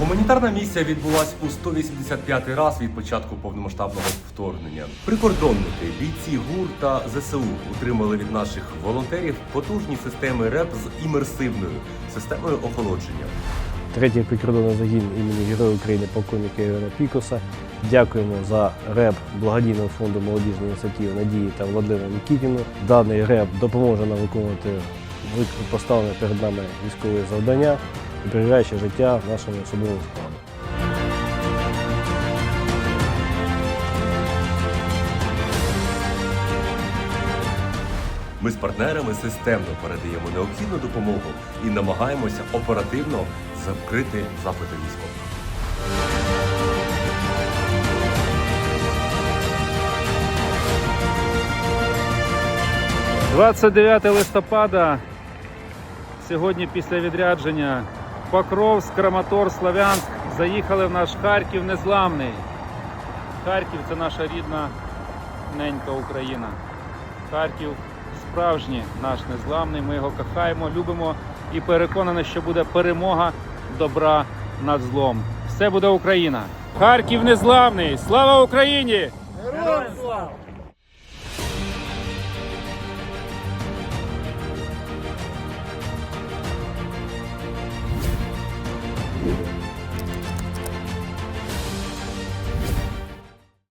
Гуманітарна місія відбулась у 185 раз від початку повномасштабного вторгнення. Прикордонники, бійці ГУР та ЗСУ отримали від наших волонтерів потужні системи РЕП з імерсивною системою охолодження. Третій прикордонний загін імені Героя України полковника Івана Пікоса. Дякуємо за РЕП благодійного фонду молодіжної ініціативи Надії та Владимиру Нікітіну. Даний РЕП допоможе нам виконувати ви- поставлені перед нами військові завдання, зберігаючи життя нашому особовому складу. Ми з партнерами системно передаємо необхідну допомогу і намагаємося оперативно закрити запити військових. – 29 листопада. Сьогодні після відрядження Покровськ, Краматор, Слов'янськ заїхали в наш Харків незламний. Харків це наша рідна ненька Україна. Харків справжній наш незламний. Ми його кохаємо, любимо і переконані, що буде перемога добра над злом. Все буде Україна. Харків незламний! Слава Україні!